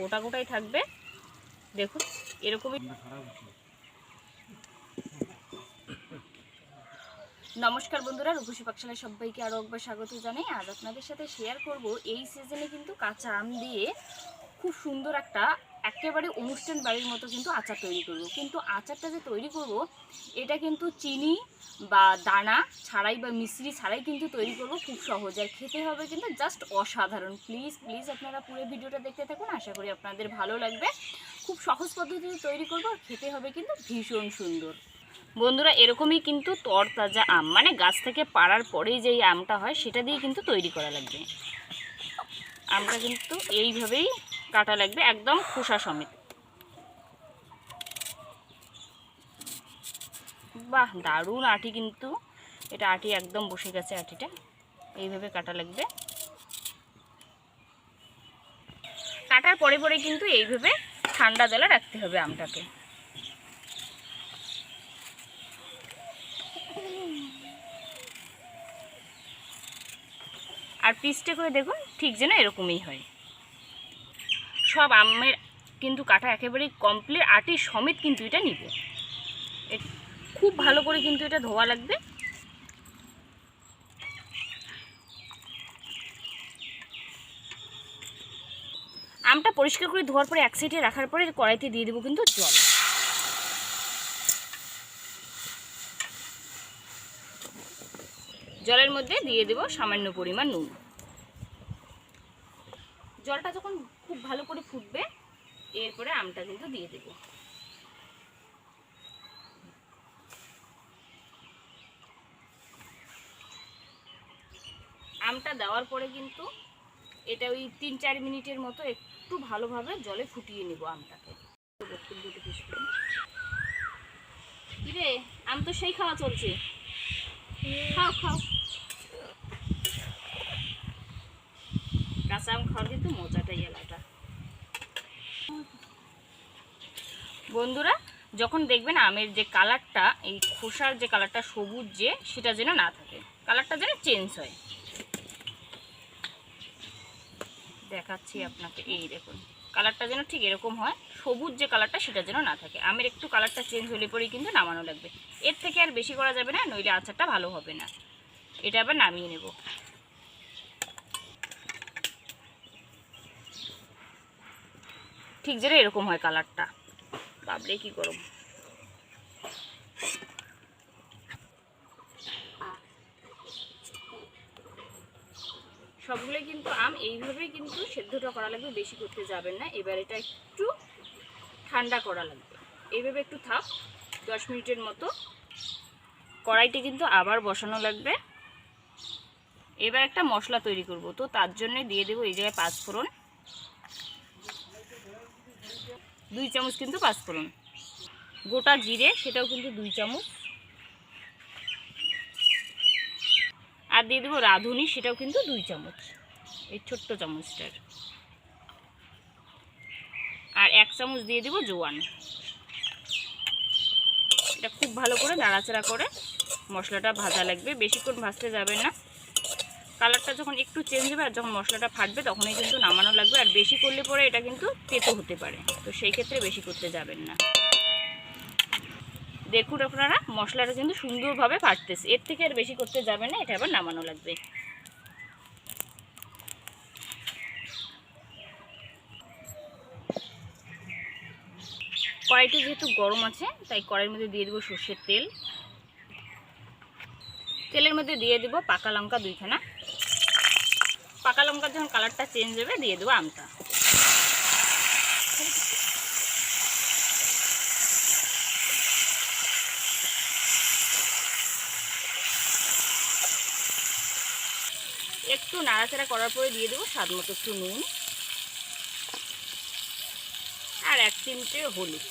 গোটা গোটাই থাকবে। দেখুন, এরকমই নমস্কার বন্ধুরা, রূপসী পাকশালে সবাইকে আরও একবার স্বাগত জানাই। আজ আপনাদের সাথে শেয়ার করব, এই সিজনে কিন্তু কাঁচা আম দিয়ে খুব সুন্দর একটা একেবারে অনুষ্ঠান বাড়ির মতো কিন্তু আচার তৈরি করব। কিন্তু আচারটা যে তৈরি করব, এটা কিন্তু চিনি বা দানা ছাড়াই বা মিশ্রি ছাড়াই কিন্তু তৈরি করব খুব সহজ। আর খেতে হবে কিন্তু জাস্ট অসাধারণ। প্লিজ প্লিজ আপনারা পুরো ভিডিওটা দেখতে থাকুন, আশা করি আপনাদের ভালো লাগবে। খুব সহজ পদ্ধতিতে তৈরি করব, আর খেতে হবে কিন্তু ভীষণ সুন্দর। বন্ধুরা, এরকমই কিন্তু তরতাজা আম। মানে গাছ থেকে পাড়ার পরেই যেই আমটা হয়, সেটা দিয়ে কিন্তু তৈরি করা লাগবে। আমটা কিন্তু এইভাবেই কাটা লাগবে একদম খোসা সমেত। বাহ, দারুণ আটি কিন্তু। এটা আটি একদম বসে গেছে আটিটা। এইভাবে কাটা লাগবে। কাটার পরে পরে কিন্তু এইভাবে ঠান্ডা জলে রাখতে হবে আমটাকে। আর পিসটা করে দেখুন, ঠিক যেন এরকমই হয়। সব আমের কিন্তু কাটা একেবারেই কমপ্লিট আটি সমেত কিন্তু এটা নিব। খুব ভালো করে কিন্তু এটা ধোয়া লাগবে। আমটা পরিষ্কার করে ধোয়ার পরে এক সাইডে রাখার পরে কড়াইতে দিয়ে দেবো কিন্তু জল। জলের মধ্যে দিয়ে দেব সামান্য পরিমাণ নুন। জলটা যখন খুব ভালো করে ফুটবে। এরপরে আমটা কিন্তু দিয়ে দেব। আমটা দেওয়ার পরে কিন্তু এটা ওই তিন চার মিনিটের মতো একটু ভালোভাবে জলে ফুটিয়ে নেব আমটাকে। কিরে, আম তো সেই খাওয়া চলছে। খাও খাও। কাঁচা আম খাওয়ার কিন্তু মজাটাই আলাদা। বন্ধুরা, যখন দেখবেন আমের যে কালারটা, এই খোসার যে কালারটা সবুজ যে, সেটা যেন না থাকে। কালারটা যেন চেঞ্জ হয়। দেখাচ্ছি আপনাকে, এই দেখুন। কালারটা যেন ঠিক এরকম হয়, সবুজ যে কালারটা, সেটা যেন না থাকে। আমের একটু কালারটা চেঞ্জ হলে পরেই কিন্তু নামানো লাগবে। এর থেকে আর বেশি করা যাবে না, নইলে আচারটা ভালো হবে না। এটা আবার নামিয়ে নেব। ঠিক যেন এরকম হয় কালারটা। বাবরে কি গরম। সবগুলোই কিন্তু আম, এইভাবেই কিন্তু সেদ্ধটা করা লাগবে, বেশি করতে যাবেন না। এবার এটা একটু ঠান্ডা করা লাগবে। এইভাবে একটু থাক দশ মিনিটের মতো। কড়াইটি কিন্তু আবার বসানো লাগবে। এবার একটা মশলা তৈরি করব। তো তার জন্য দিয়ে দেবো এই জায়গায় পাঁচফোড়ন। দুই চামচ কিন্তু পাঁচফোড়ন। গোটা জিরে, সেটাও কিন্তু দুই চামচ। আর দিয়ে দেবো রাঁধুনি, সেটাও কিন্তু দুই চামচ। এই ছোট্ট চামচটার। আর এক চামচ দিয়ে দেবো জোয়ান। এটা খুব ভালো করে নাড়াচাড়া করে মশলাটা ভাজা লাগবে। বেশিক্ষণ ভাজতে যাবে না। কালারটা যখন একটু চেঞ্জ হবে আর যখন মশলাটা ফাটবে তখনই কিন্তু নামানো লাগবে। আর বেশি করলে পরে এটা কিন্তু তেতো হতে পারে। তো সেই ক্ষেত্রে বেশি করতে যাবেন না। দেখুন আপনারা, মশলাটা কিন্তু সুন্দরভাবে ফাটতেছে। এর থেকে আর বেশি করতে যাবেন না, এটা আবার নামানো লাগবে। কড়াইটা যেহেতু গরম আছে, তাই কড়াইয়ের মধ্যে দিয়ে দেবো সর্ষের তেল। তেলের মধ্যে দিয়ে দেবো পাকা লঙ্কা দুইখানা। পাকা লঙ্কার যখন কালারটা চেঞ্জ হবে, দিয়ে দেবো আমটা। একটু নাড়াচাড়া করার পরে দিয়ে দেবো স্বাদ মতো একটু নুন আর এক চিমটে হলুদ।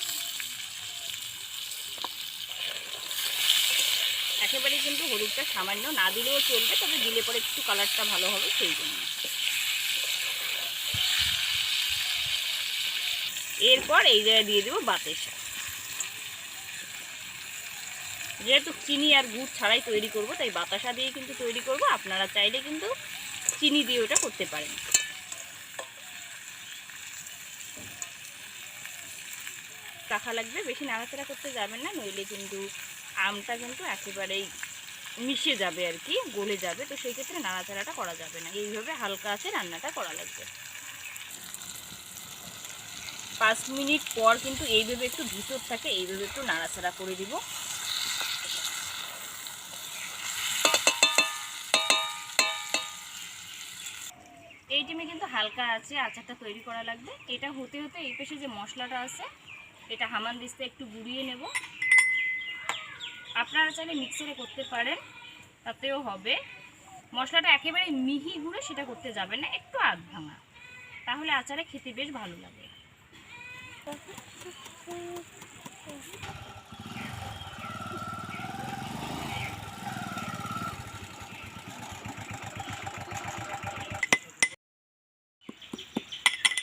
একেবারে কিন্তু হলুদটা সামান্য না দিলেও চলবে, তবে দিলে পরে একটু কালারটা ভালো হবে সেই জন্য। এরপর এই জায়গায় দিয়ে দেবো বাতাসা যেহেতু চিনি আর গুড় ছাড়াই তৈরি করব, তাই বাতাসা দিয়ে কিন্তু তৈরি করব। আপনারা চাইলে কিন্তু চিনি দিয়ে ওটা করতে পারেন। রাখা লাগবে, বেশি নাড়াচাড়া করতে যাবেন না, নইলে কিন্তু আমটা কিন্তু একেবারেই মিশে যাবে আর কি, গলে যাবে, তো সেই ক্ষেত্রে নাড়াচাড়াটা করা যাবে না। এইভাবে হালকা আছে, রান্নাটা করা লাগবে। পাঁচ মিনিট পর কিন্তু এইভাবে একটু ভিতর থাকে এইভাবে একটু নাড়াচাড়া করে দিব। এই টাইমে কিন্তু হালকা আছে, আচারটা তৈরি করা লাগবে। এটা হতে হতে এই পেশে যে মশলাটা আছে, এটা হামান দিস্তে একটু গুঁড়িয়ে নেব। আপনারা চাইলে মিক্সারে করতে পারেন, তাতেও হবে। মশলাটা একেবারে মিহি গুঁড়ে সেটা করতে যাবেন না, একটু আধ ভাঙা। তাহলে আচারে খেতে বেশ ভালো লাগে।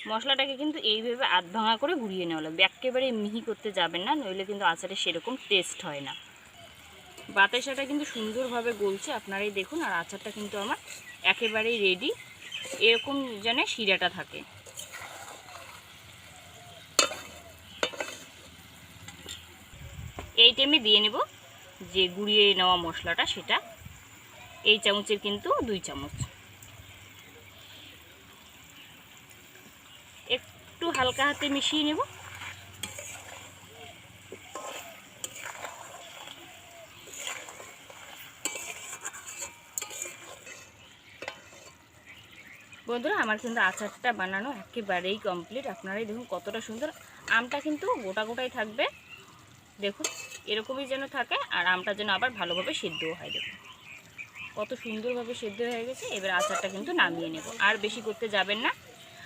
মশলাটাকে কিন্তু এইভাবে আধ ভাঙা করে গুঁড়িয়ে নেওয়া লাগবে। একেবারে মিহি করতে যাবেন না, নইলে কিন্তু আচারে সেরকম টেস্ট হয় না। বাতাসাটা কিন্তু সুন্দরভাবে গলছে, আপনারাই দেখুন, আর আচারটা কিন্তু আমার একেবারেই রেডি এরকম যেন শিরাটা থাকে। এই টাইমে দিয়ে নেব যে গুঁড়িয়ে নেওয়া মশলাটা, সেটা। এই চামচের কিন্তু দুই চামচ। একটু হালকা হাতে মিশিয়ে নেব। বন্ধুরা, আমার কিন্তু আচারটা বানানো একেবারেই কমপ্লিট আপনারাই দেখুন কতটা সুন্দর। আমটা কিন্তু গোটা গোটাই থাকবে। দেখুন, এরকমই যেন থাকে, আর আমটা যেন আবার ভালোভাবে সেদ্ধও হয়। দেখুন, কত সুন্দরভাবে সেদ্ধ হয়ে গেছে। এবার আচারটা কিন্তু নামিয়ে নেব। আর বেশি করতে যাবেন না।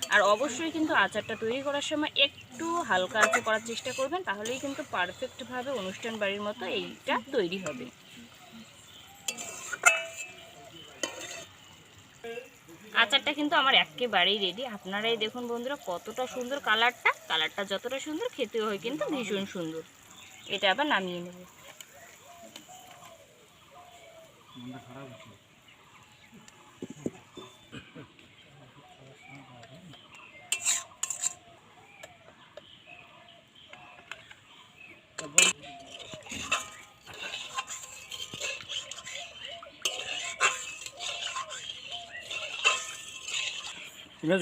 আর অবশ্যই কিন্তু আচারটা তৈরি করার সময় একটু হালকা আঁচে করার চেষ্টা করবেন, তাহলেই কিন্তু পারফেক্টভাবে অনুষ্ঠান বাড়ির মতো এইটা তৈরি হবে। আচারটা কিন্তু আমার একেবারেই রেডি আপনারাই দেখুন বন্ধুরা, কতটা সুন্দর কালারটা কালারটা যতটা সুন্দর খেতে হয় কিন্তু ভীষণ সুন্দর। এটা আবার নামিয়ে নেব।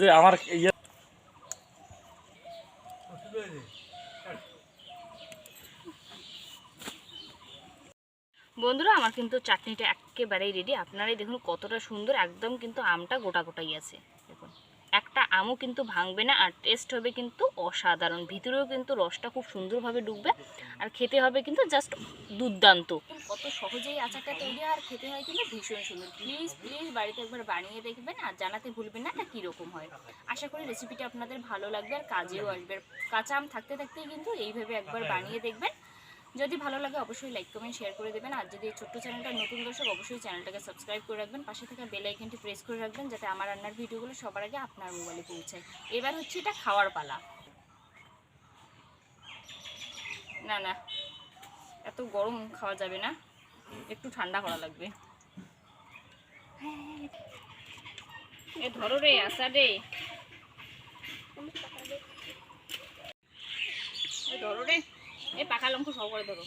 যে আমার ইয়ে বন্ধুরা, আমার কিন্তু চাটনিটা একেবারেই রেডি আপনারাই দেখুন কতটা সুন্দর, একদম কিন্তু আমটা গোটা গোটাই আছে। আমও কিন্তু ভাঙবে না আর টেস্ট হবে কিন্তু অসাধারণ। ভিতরেও কিন্তু রসটা খুব সুন্দরভাবে ডুববে আর খেতে হবে কিন্তু জাস্ট দুর্দান্ত। কত সহজেই আচারটা তৈরি হয় আর খেতে হয় কিন্তু ভীষণ সুন্দর। প্লিজ প্লিজ বাড়িতে একবার বানিয়ে দেখবেন আর জানাতে ভুলবেন না এটা কীরকম হয়। আশা করি রেসিপিটা আপনাদের ভালো লাগবে আর কাজেও আসবে। কাঁচা আম থাকতে থাকতেই কিন্তু এইভাবে একবার বানিয়ে দেখবেন। যদি ভালো লাগে অবশ্যই লাইক কমেন্ট শেয়ার করে দেবেন। আর যদি ছোট্ট চ্যানেলটা নতুন দর্শক, অবশ্যই চ্যানেলটাকে সাবস্ক্রাইব করে রাখবেন। পাশে থাকা বেল আইকনটি প্রেস করে রাখবেন, যাতে আমার রান্নার ভিডিওগুলো সবার আগে আপনার মোবাইলে পৌঁছায় এবার হচ্ছে এটা খাওয়ার পালা। না না, এত গরম খাওয়া যাবে না। একটু ঠান্ডা করা লাগবে। এ ধরো রে আসা রে। ধরো রে। এই পাকা লঙ্কা সহ করে ধরো।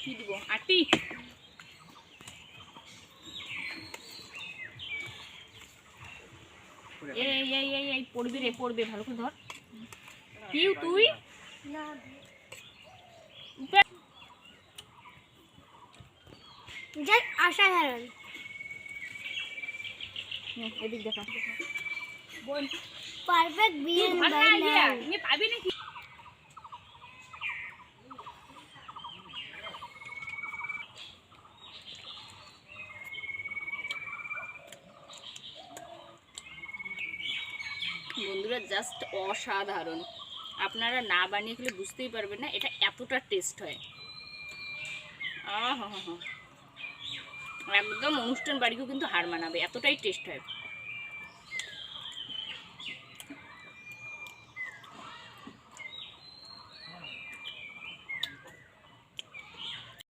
কি দিব? আটি। এই এই এই এই পড়বি রে পড়বে ভালো করে ধর। পিউ তুই? যাই অসাধারণ। এদিক দেখা। বোন বন্ধুরা জাস্ট অসাধারণ। আপনারা না বানিয়ে খেলে বুঝতেই পারবেন না এটা এতটা টেস্ট হয়। আহ একদম অনুষ্ঠান বাড়িকেও কিন্তু হার মানাবে এতটাই টেস্ট হয়।